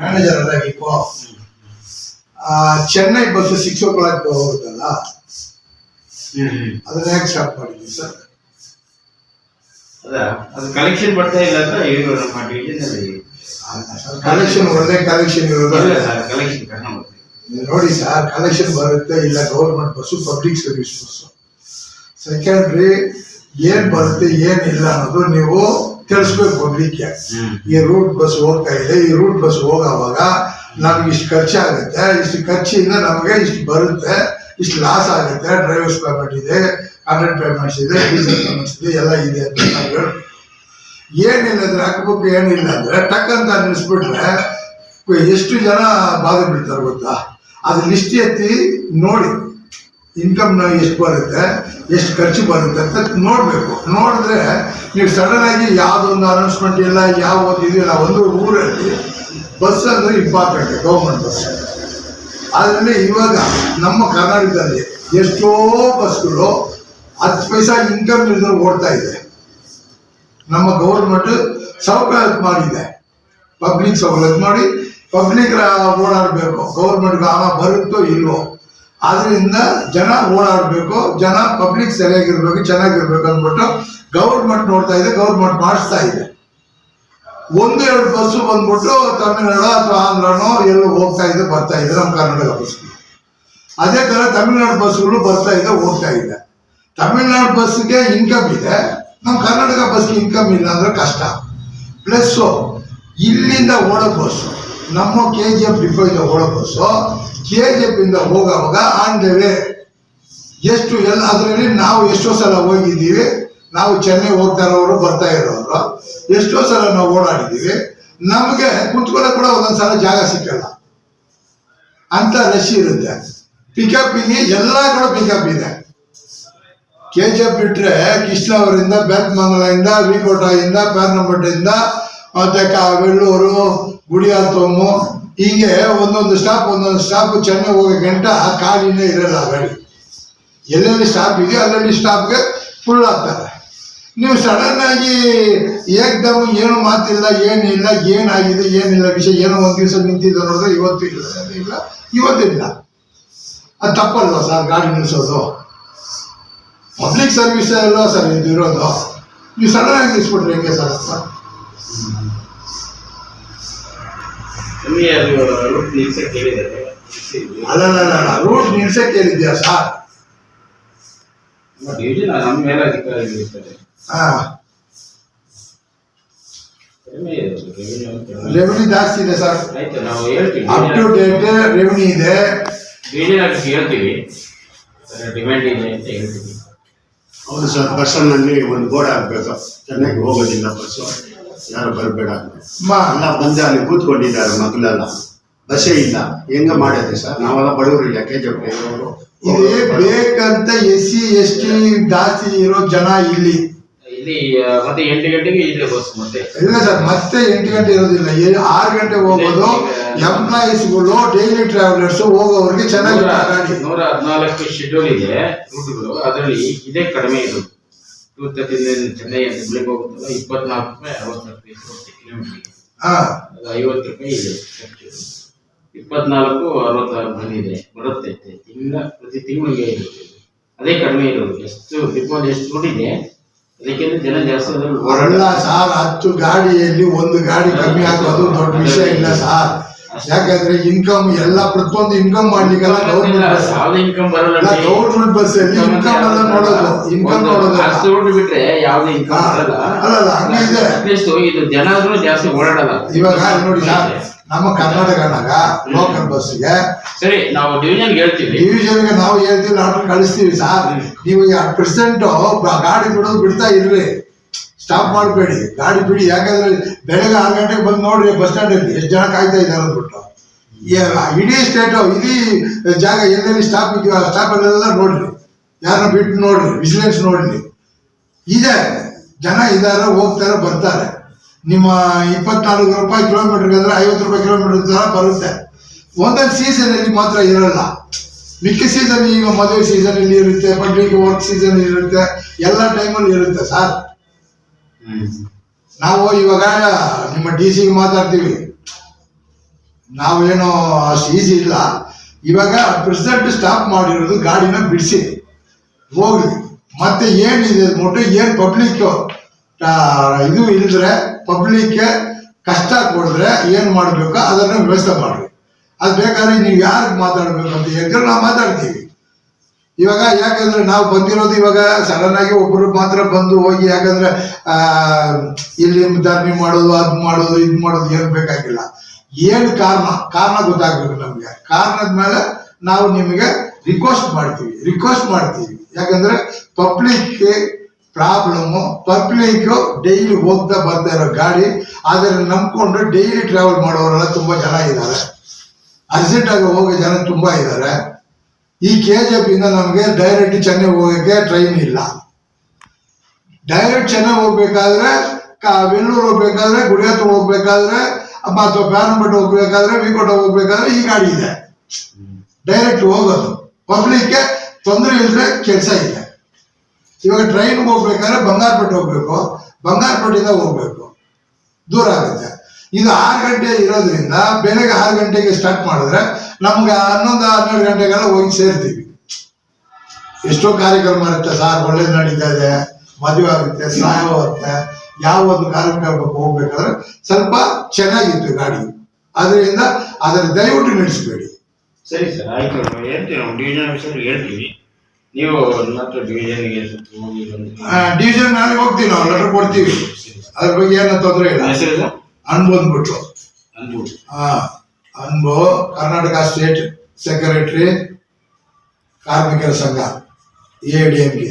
Manager ಅಲ್ಲ ಕೊ ಆ, Chennai bus six o'clock ಹೋಗುತ್ತಲ್ಲ? ಅದನ್ನ ಯಾಕೆ ಸ್ಟಾಪ್ ಮಾಡಿದ್ವಿ ಸರ್ ಅದಾ ಅದು ಕಲೆಕ್ಷನ್ ಬರ್ತಾ ಇಲ್ಲ ಅಂದ್ರೆ ಏನು ನಮ್ಮ ಡಿವಿಷನಲ್ಲಿ ಕಲೆಕ್ಷನ್ ಒಳ್ಳೆ ಕಲೆಕ್ಷನ್ ಇರೋದು? ಕಲೆಕ್ಷನ್ ಕಡಿಮೆ ಬರ್ತದೆ ನೋಡಿ ಸರ್ ಕಲೆಕ್ಷನ್ ಬರುತ್ತೆ ಇಲ್ಲ government bus public service bus. Secondary ಏನ್ ಬರುತ್ತೆ ಏನಿಲ್ಲ ಅನ್ನೋದು ನೀವು ತಿಳಿಸ್ಬೇಕು ಮೊದಲಿಕ್ಕೆ. ಈ ರೂಟ್ ಬಸ್ ಹೋಗ್ತಾ ಇದೆ, ಈ ರೂಟ್ ಬಸ್ ಹೋಗೋವಾಗ ನಮ್ಗೆ ಇಷ್ಟು ಖರ್ಚಾಗುತ್ತೆ ಇಷ್ಟು ಖರ್ಚಿಂದ ನಮಗೆ ಇಷ್ಟು ಬರುತ್ತೆ, ಇಷ್ಟು ಲಾಸ್ ಆಗುತ್ತೆ ಡ್ರೈವರ್ಸ್ ಪೇಮೆಂಟ್ ಇದೆ ಕಂಡಕ್ಟ್ ಪೇಮೆಂಟ್ಸ್ ಇದೆ ಡೀಸೆಲ್ ಪೇಮೆಂಟ್ಸ್ ಇದೆ, ಎಲ್ಲ ಇದೆ ಅಂತ ಏನಿಲ್ಲ ಅಂದ್ರೆ ಹಾಕ್ಬೇಕು ಏನಿಲ್ಲ ಅಂದ್ರೆ ಟಕ್ ಅಂತ ನಿಲ್ಲಿಸ್ಬಿಟ್ರೆ ಎಷ್ಟು ಜನ ಬಾಧೆ ಬಿಡ್ತಾರೆ ಗೊತ್ತಾ? ಅದು ಲಿಸ್ಟ್ ಎತ್ತಿ ನೋಡಿ. ಇನ್ಕಮ್ ಎಷ್ಟು ಬರುತ್ತೆ, ಎಷ್ಟು ಖರ್ಚು ಬರುತ್ತೆ ಅಂತ ನೋಡಬೇಕು. ನೋಡಿದ್ರೆ ನೀವು ಸಡನ್ ಆಗಿ ಯಾವುದೊಂದು ಅನೌನ್ಸ್ಮೆಂಟ್ ಇಲ್ಲ ಯಾವ ಒಂದು ಇದಿಲ್ಲ ಒಂದು ಊರಲ್ಲಿ ಬಸ್ ಅಂದರೆ ಇಂಪಾರ್ಟೆಂಟ್ ಗೌರ್ಮೆಂಟ್ ಬಸ್ ಅದರಲ್ಲಿ ಇವಾಗ ನಮ್ಮ ಕರ್ನಾಟಕದಲ್ಲಿ ಎಷ್ಟೋ ಬಸ್ಗಳು ಹತ್ತು ಪೈಸಾ ಇನ್ಕಮ್ ಇಲ್ಲದ್ರೆ ಓಡ್ತಾ ಇದೆ. ನಮ್ಮ ಗೌರ್ಮೆಂಟ್ ಸೌಕರ್ಯ ಮಾಡಿದೆ. ಪಬ್ಲಿಕ್ ಸೌಲಭ್ಯ ಮಾಡಿ ಪಬ್ಲಿಕ್ ಓಡಾಡಬೇಕು. ಗೌರ್ಮೆಂಟ್ಗೆ ಹಣ ಬರುತ್ತೋ ಇಲ್ವೋ ಆದ್ರಿಂದ ಜನ ಓಡಾಡಬೇಕು, ಜನ ಪಬ್ಲಿಕ್ ಸರಿಯಾಗಿರ್ಬೇಕು, ಚೆನ್ನಾಗಿರ್ಬೇಕು ಅಂದ್ಬಿಟ್ಟು ಗೌರ್ಮೆಂಟ್ ನೋಡ್ತಾ ಇದೆ ಗೌರ್ಮೆಂಟ್ ಮಾಡಿಸ್ತಾ ಇದೆ. ಒಂದು, ಎರಡು ಬಸ್ಸು ಬಂದ್ಬಿಟ್ಟು ತಮಿಳ್ನಾಡು ಅಥವಾ ಆಂಧ್ರನೋ ಎಲ್ಲೋ ಹೋಗ್ತಾ ಇದೆ, ಬರ್ತಾ ಇದೆ, ನಮ್ಮ ಕರ್ನಾಟಕ ಬಸ್ಗಳು ಅದೇ ಥರ ತಮಿಳ್ನಾಡು ಬಸ್ಗಳು ಬರ್ತಾ ಇದೆ, ಹೋಗ್ತಾ ಇದೆ. ತಮಿಳ್ನಾಡು ಬಸ್ಗೆ ಇನ್ಕಮ್ ಇದೆ, ನಮ್ಮ ಕರ್ನಾಟಕ ಬಸ್ಗೆ ಇನ್ಕಮ್ ಇಲ್ಲ ಅಂದ್ರೆ ಕಷ್ಟ. ಪ್ಲಸ್ಸು ಇಲ್ಲಿಂದ ಓಡೋ ಬಸ್ಸು ನಮ್ಮ ಕೆ ಜಿ ಎಫ್ ಡಿಪೋಯಿಂದ ಓಡೋ ಬಸ್ಸು ಕೆ ಜಿ ಎಫ್ ಇಂದ ಹೋಗೋವಾಗ ಆನ್ ದ ವೇ ಎಷ್ಟು ಎಲ್ಲ ಅದರಲ್ಲಿ ನಾವು ಎಷ್ಟೋ ಸಲ ಹೋಗಿದ್ದೀವಿ, ನಾವು ಚೆನ್ನೈ ಹೋಗ್ತಾ ಇರೋರು ಬರ್ತಾ ಇರೋರು, ಎಷ್ಟೋ ಸಲ ನಾವು ಓಡಾಡಿದ್ದೀವಿ, ನಮಗೆ ಕುತ್ಕೊಳ್ಳೋಕೆ ಕೂಡ ಒಂದೊಂದ್ಸಲ ಜಾಗ ಸಿಕ್ಕಲ್ಲ. ಅಂತ ರಶ್ ಇರುತ್ತೆ. ಪಿಕಪ್ಪಿಗೆ ಎಲ್ಲ ಕಡೆ ಪಿಕಪ್ ಇದೆ. ಕೆ ಜಿ ಎಫ್ ಬಿಟ್ರೆ ಕೃಷ್ಣವರಿಂದ ಬೇತ್ಮಂಗಲದಿಂದ ವಿಕೋಟದಿಂದ ಪ್ಯಾರ್ನಮಟ್ಟಿಂದ ಮತ್ತೆ ಕ ವೆಳ್ಳೂರು ಗುಡಿಯಾತೋಮು ಹೀಗೆ ಒಂದೊಂದು ಸ್ಟಾಪ್ ಒಂದೊಂದು ಸ್ಟಾಪ್ ಚೆನ್ನಾಗಿ ಹೋಗೋ ಗಂಟ ಖಾಲಿನೇ ಇರಲ್ಲ ಆ ಗಾಡಿ. ಎಲ್ಲೆಲ್ಲಿ ಸ್ಟಾಪ್ ಇದೆಯೋ ಅಲ್ಲಲ್ಲಿ ಸ್ಟಾಪ್ಗೆ ಫುಲ್ ಆಗ್ತಾರೆ ನೀವು ಸಡನ್ ಆಗಿ ಏಕ್ದಮ್ ಏನು ಮಾತಿಲ್ಲ, ಏನಿಲ್ಲ, ಏನಾಗಿದೆ, ಏನಿಲ್ಲ ವಿಷಯ, ಏನೋ ಒಂದು ದಿವಸ ನಿಂತಿದ್ದು ನೋಡಿದ್ರೆ ಇವತ್ತು ಇಲ್ಲ ಇಲ್ಲ, ಇವತ್ತಿಲ್ಲ. ಅದು ತಪ್ಪಲ್ವಾ ಸರ್ ಗಾಡಿ ನಿಲ್ಲಿಸೋದು ಪಬ್ಲಿಕ್ ಸರ್ವಿಸ್ ಅಲ್ವಾ ಸರ್ ಇದು ಇರೋದು ನೀವು ಸಡನ್ ಆಗಿ ನಿಲ್ಲಿಸ್ಬಿಟ್ರೆ ಹೆಂಗೆ ಸರ್ ರೂಟ್ ನಿಲ್ಸಕ್ಕೆ ಹೇಳಿದ್ದಾರೆ. ಅಲ್ಲಲ್ಲ ರೂಟ್ ನಿಲ್ಸಕ್ಕೆ ಹೇಳಿದ್ಯಾ ಸರ್ ಡಿವಿಷನ್ ನಮ್ಮ ಮೇಲೆ ಅಧಿಕಾರಿಗಳು ಇರ್ತಾರೆ ಹಾ. ಕಡಿಮೆ ಇದೆ revenue ರೆವೆನ್ಯೂ ಜಾಸ್ತಿ ಇದೆ ಸರ್. ಆಯ್ತು ನಾವು ಹೇಳ್ತೀವಿ. ಅಪ್ ಟು ಡೇಟ್ ರೆವೆನ್ಯೂ ಇದೆ. ಆಫೀಸ್ ಹೇಳ್ತೀವಿ. ಡಿಮ್ಯಾಂಡ್ ಇದೆ ಅಂತ ಹೇಳ್ತೀವಿ. ಹೌದು ಸರ್ ಬಸ್ಸಲ್ಲಿ ಒಂದು ಬೋರ್ಡ್ ಹಾಕ್ಬೇಕು ಚೆನ್ನಾಗಿ ಹೋಗೋದಿಲ್ಲ ಬಸ್ಸು. ಯಾರು ಬರಬೇಡ? ಮ- ಎಲ್ಲ ಬಂದು ಅಲ್ಲಿ ಕೂತ್ಕೊಂಡಿದ್ದಾರೆ ಮಕ್ಕಳೆಲ್ಲ ಬಸ್ಸೇ ಇಲ್ಲ. ಹೆಂಗ ಮಾಡಿದೆ ಸರ್? ನಾವೆಲ್ಲ ಬಡವರಿಲ್ಲ. ಕೆ ಜಿ ಇದೇ ಬೇಕಂತ ಎಸ್ ಸಿ ಎಸ್ ಟಿ ಜಾಸ್ತಿ ಇರೋ ಜನ ಇಲ್ಲಿ. ಇಲ್ಲಿ ಮತ್ತೆ ಎಂಟು ಗಂಟೆಗೆ ಇಲ್ಲೇ ಬಸ್ ಮತ್ತೆ. ಇಲ್ಲ ಸರ್ ಮತ್ತೆ ಎಂಟು ಗಂಟೆ ಇರೋದಿಲ್ಲ. ಆರು ಗಂಟೆ ಹೋಗೋದು ಎಂಪ್ಲಾಯೀಸ್ಗಳು ಡೈಲಿ ಟ್ರಾವೆಲರ್ಸ್ ಹೋಗೋವ್ರಿಗೆ ಚೆನ್ನಾಗಿ ನೂರ ಹದಿನಾಲ್ಕು ಶೆಡ್ಯೂಲ್ ಇದೆ ರೂಟ್ಗಳು ಅದರಲ್ಲಿ ಇದೇ ಕಡಿಮೆ ಇದು. ಚೆನ್ನೈ ಅಂತ ಹೋಗುತ್ತಲ್ಲ ಇಪ್ಪತ್ನಾಲ್ಕು ರೂಪಾಯಿ ಅರವತ್ನಾಲ್ಕು ಪೈಸೆ ಕಿಲೋಮೀಟರ್ಗೆ ಹಾ ಅದು ಐವತ್ತು ರೂಪಾಯಿ ಇದೆ. ಖರ್ಚು ಇಪ್ಪತ್ನಾಲ್ಕು ಅರವತ್ತಾರು ಬಂದಿದೆ. ಬರುತ್ತೆ. ತಿಂಗಳ ಪ್ರತಿ ತಿಂಗಳಿಗೆ ಇರುತ್ತೆ. ಅದೇ ಕಡಿಮೆ ಇರೋದು. ಎಷ್ಟು ಡಿಪೋಲ್ ಎಷ್ಟು ಇದೆ ಅದಕ್ಕಿಂತ ಜನ ಜಾಸ್ತಿ ಓಡಾಡ ಸಾರ್ ಹತ್ತು ಗಾಡಿಯಲ್ಲಿ ಒಂದು ಗಾಡಿ ಕಮ್ಮಿ ಆಗೋದು ದೊಡ್ಡ ವಿಷಯ ಇಲ್ಲ ಸಾರ್. ಯಾಕಂದ್ರೆ ಇನ್ಕಮ್ ಎಲ್ಲ ಪ್ರತಿಯೊಂದು ಇನ್ಕಮ್ ಮಾಡ್ಲಿಕ್ಕೆಲ್ಲ ಗೌರ್ಮೆಂಟ್ ಬಸ್ ಯಾವ್ದು ಇನ್ಕಮ್ ಬರಲ್ಲ ಗೌರ್ಮೆಂಟ್ ಬಸ್ ಅಲ್ಲಿ ಇನ್ಕಮ್ ಎಲ್ಲ ನೋಡೋದು ಇನ್ಕಮ್ ನೋಡೋದು. ರೂಟ್ ಬಿಟ್ರೆ ಯಾವ್ದು ಇನ್ಕಮ್ ಅಲ್ಲ ಅಲ್ಲ ಹಂಗಿದೆ ಇದು. ಜನ ಆದ್ರೂ ಜಾಸ್ತಿ ಓಡಾಡಲ್ಲ. ಇವಾಗ ನೋಡಿ ಸರ್ ನಮ್ಮ ಕರ್ನಾಟಕನಾಗ ಲೋಕಲ್ ಬಸ್ಗೆ ಸರಿ ನಾವು ಡಿವಿಷನ್ ಹೇಳ್ತೀವಿ. ಡಿವಿಷನ್ಗೆ ನಾವು ಹೇಳ್ತೀವಿ ಆರ್ಡರ್ ಕಳಿಸ್ತೀವಿ ಸರ್. ನೀವು ಪ್ರೆಸೆಂಟ್ ಗಾಡಿ ಬಿಡೋದು ಬಿಡ್ತಾ ಇರ್ರಿ. ಸ್ಟಾಪ್ ಮಾಡಬೇಡಿ. ಗಾಡಿ ಬಿಡಿ. ಯಾಕಂದ್ರೆ ಬೆಳಗ್ಗೆ ಆರು ಗಂಟೆಗೆ ಬಂದು ನೋಡ್ರಿ ಬಸ್ ಸ್ಟ್ಯಾಂಡಲ್ಲಿ ಎಷ್ಟು ಜನ ಕಾಯ್ತಾ ಇದ್ದಾರೆ ಅಂದ್ಬಿಟ್ಟು. ಇಡೀ ಸ್ಟೇಟು ಇಡೀ ಜಾಗ ಎಲ್ಲೆಲ್ಲಿ ಸ್ಟಾಪ್ ಇದೆಯೋ ಆ ಸ್ಟಾಪಲ್ಲೆಲ್ಲ ನೋಡ್ರಿ. ಯಾರನ್ನ ಬಿಟ್ಟು ನೋಡ್ರಿ. ವಿಜಿಲೆನ್ಸ್ ನೋಡ್ರಿ. ಇದೆ. ಜನ ಇದ್ದಾರೆ, ಹೋಗ್ತಾರೆ, ಬರ್ತಾರೆ. ನಿಮ್ಮ ಇಪ್ಪತ್ನಾಲ್ಕು ರೂಪಾಯಿ ಕಿಲೋಮೀಟರ್ಗೆ ಅಂದ್ರೆ ಐವತ್ತು ರೂಪಾಯಿ ಕಿಲೋಮೀಟರ್ ತರ ಬರುತ್ತೆ. ಒಂದೊಂದು ಸೀಸನ್ ಅಲ್ಲಿ ಮಾತ್ರ ಇರಲ್ಲ. ಮಿಕ್ಕ ಸೀಸನ್ ಈಗ ಮದುವೆ ಸೀಸನ್ ಅಲ್ಲಿ ಇರುತ್ತೆ, ಪಬ್ಲಿಕ್ ವರ್ಕ್ ಸೀಸನ್ ಇರುತ್ತೆ, ಎಲ್ಲ ಟೈಮಲ್ಲಿ ಇರುತ್ತೆ, ಸರ್. ನಾವು ಇವಾಗ ನಿಮ್ಮ ಡಿ ಸಿಗೆ ಮಾತಾಡ್ತೀವಿ. ನಾವೇನು ಅಷ್ಟು ಈಸಿ ಇಲ್ಲ. ಇವಾಗ ಪ್ರೆಸೆಂಟ್ ಸ್ಟಾಪ್ ಮಾಡಿರೋದು ಗಾಡಿನ ಬಿಡಿಸಿ. ಹೋಗ್ಲಿ. ಮತ್ತೆ ಏನಿದೆ? ಮೊಟ್ಟು ಏನು ಪಬ್ಲಿಕ್ ಇದು ಇಲ್ದ್ರೆ, ಪಬ್ಲಿಕ್ಗೆ ಕಷ್ಟ ಕೊಡಿದ್ರೆ ಏನು ಮಾಡಬೇಕು? ಅದನ್ನು ವ್ಯವಸ್ಥೆ ಮಾಡ್ರಿ ಅದು ಬೇಕಾದ್ರೆ ನೀವು ಯಾರಿಗೆ ಮಾತಾಡಬೇಕು ಅಂತ ಹೇಳಿದ್ರೆ ನಾವು ಮಾತಾಡ್ತೀವಿ. ಇವಾಗ ಯಾಕಂದ್ರೆ ನಾವು ಬಂದಿರೋದು ಇವಾಗ ಸಡನ್ ಆಗಿ ಒಬ್ರು ಮಾತ್ರ ಬಂದು ಹೋಗಿ ಯಾಕಂದ್ರೆ ಆ, ಇಲ್ಲಿ ಧರ್ಮಿ ಮಾಡೋದು ಅದ್ ಮಾಡೋದು ಇದ್ ಮಾಡೋದು ಏನ್ ಬೇಕಾಗಿಲ್ಲ. ಏನು ಕಾರಣ? ಕಾರಣ ಗೊತ್ತಾಗ್ಬೇಕು ನಮ್ಗೆ. ಕಾರಣದ ಮೇಲೆ ನಾವು ನಿಮಗೆ ರಿಕ್ವೆಸ್ಟ್ ಮಾಡ್ತೀವಿ. ರಿಕ್ವೆಸ್ಟ್ ಮಾಡ್ತೀವಿ. ಯಾಕಂದ್ರೆ ಪಬ್ಲಿಕ್ ಪ್ರಾಬ್ಲಮ್ ಪಬ್ಲಿಕ್ ಡೈಲಿ ಹೋಗ್ತಾ ಬರ್ತಾ ಇರೋ ಗಾಡಿ ಆದರೆ ನಂಬ್ಕೊಂಡು ಡೈಲಿ ಟ್ರಾವೆಲ್ ಮಾಡೋರೆಲ್ಲ ತುಂಬಾ ಜನ ಇದ್ದಾರೆ. ಅರ್ಜೆಂಟ್ ಆಗಿ ಹೋಗೋ ಜನ ತುಂಬಾ ಇದ್ದಾರೆ. ಈ ಕೆ ಜಿ ಎಫ್ ಇಂದ ನಮಗೆ ಡೈರೆಕ್ಟ್ ಚೆನ್ನೈ ಹೋಗೋಕ್ಕೆ ಟ್ರೈನ್ ಇಲ್ಲ. ಡೈರೆಕ್ಟ್ ಚೆನ್ನೈ ಹೋಗ್ಬೇಕಾದ್ರೆ ಬೆಂಗಳೂರು ಹೋಗ್ಬೇಕಾದ್ರೆ ಗುಡಿಯತ್ತು ಹೋಗ್ಬೇಕಾದ್ರೆ ಅಥವಾ ಬ್ಯಾನಂಬೆಟ್ ಹೋಗ್ಬೇಕಾದ್ರೆ ವಿಕೋಟ ಹೋಗ್ಬೇಕಾದ್ರೆ ಈ ಗಾಡಿ ಇದೆ. ಡೈರೆಕ್ಟ್ ಹೋಗೋದು. ಪಬ್ಲಿಕ್ಗೆ ತೊಂದರೆ ಇಲ್ಲದೆ ಕೆಲಸ ಇದೆ. ಇವಾಗ ಟ್ರೈನ್ಗೆ ಹೋಗ್ಬೇಕಾದ್ರೆ ಬಂಗಾರಪೇಟೆ ಹೋಗ್ಬೇಕು. ಬಂಗಾರಪೇಟೆಯಿಂದ ಹೋಗ್ಬೇಕು. ದೂರ ಆಗುತ್ತೆ. ಇದು ಆರು ಗಂಟೆ ಇರೋದ್ರಿಂದ ಬೆಳಗ್ಗೆ ಆರು ಗಂಟೆಗೆ ಸ್ಟಾರ್ಟ್ ಮಾಡಿದ್ರೆ ನಮ್ಗೆ ಹನ್ನೊಂದು ಹನ್ನೆರಡು ಗಂಟೆಗೆಲ್ಲ ಹೋಗಿ ಸೇರ್ತೀವಿ. ಎಷ್ಟೋ ಕಾರ್ಯಕ್ರಮ ಇರುತ್ತೆ ಸಾರ್ ಒಳ್ಳೇದು ನಡೀತಾ ಇದೆ ಮದುವೆ ಆಗುತ್ತೆ ಆಗುತ್ತೆ ಯಾವ ಒಂದು ಕಾರ್ಯಕ್ರಮಕ್ಕೆ ಹೋಗ್ಬೇಕಾದ್ರೆ ಸ್ವಲ್ಪ ಚೆನ್ನಾಗಿತ್ತು ಗಾಡಿ. ಅದರಿಂದ ಅದರ ದಯವಿಟ್ಟು ನಡೆಸಬೇಡಿ ಸರಿ ಸರ್ ಆಯ್ತು ಹೇಳ್ತೀವಿ ನಾವು ಡಿವಿಷನ್ ಆಫೀಸರ್ ಹೇಳ್ತೀವಿ. ನೀವು ಡಿವಿಜನ್ ಡಿವಿಷನ್ಗೆ ಹೋಗಿ ಡಿವಿಷನ್ ನಾಳೆ ಹೋಗ್ತೀವಿ ನಾವು ಲೆಟರ್ ಕೊಡ್ತೀವಿ. ಅದ್ರ ಬಗ್ಗೆ ಏನೋ ತೊಂದರೆ ಇಲ್ಲ. ಅನ್ಬು ಅಂದ್ಬಿಟ್ಟು ಅನ್ಬು ಆ, ಅನ್ಬು ಕರ್ನಾಟಕ ಸ್ಟೇಟ್ ಸೆಕ್ರೆಟರಿ ಕಾರ್ಮಿಕರ ಸಂಘ ಎ ಡಿ ಎಂ ಕೆ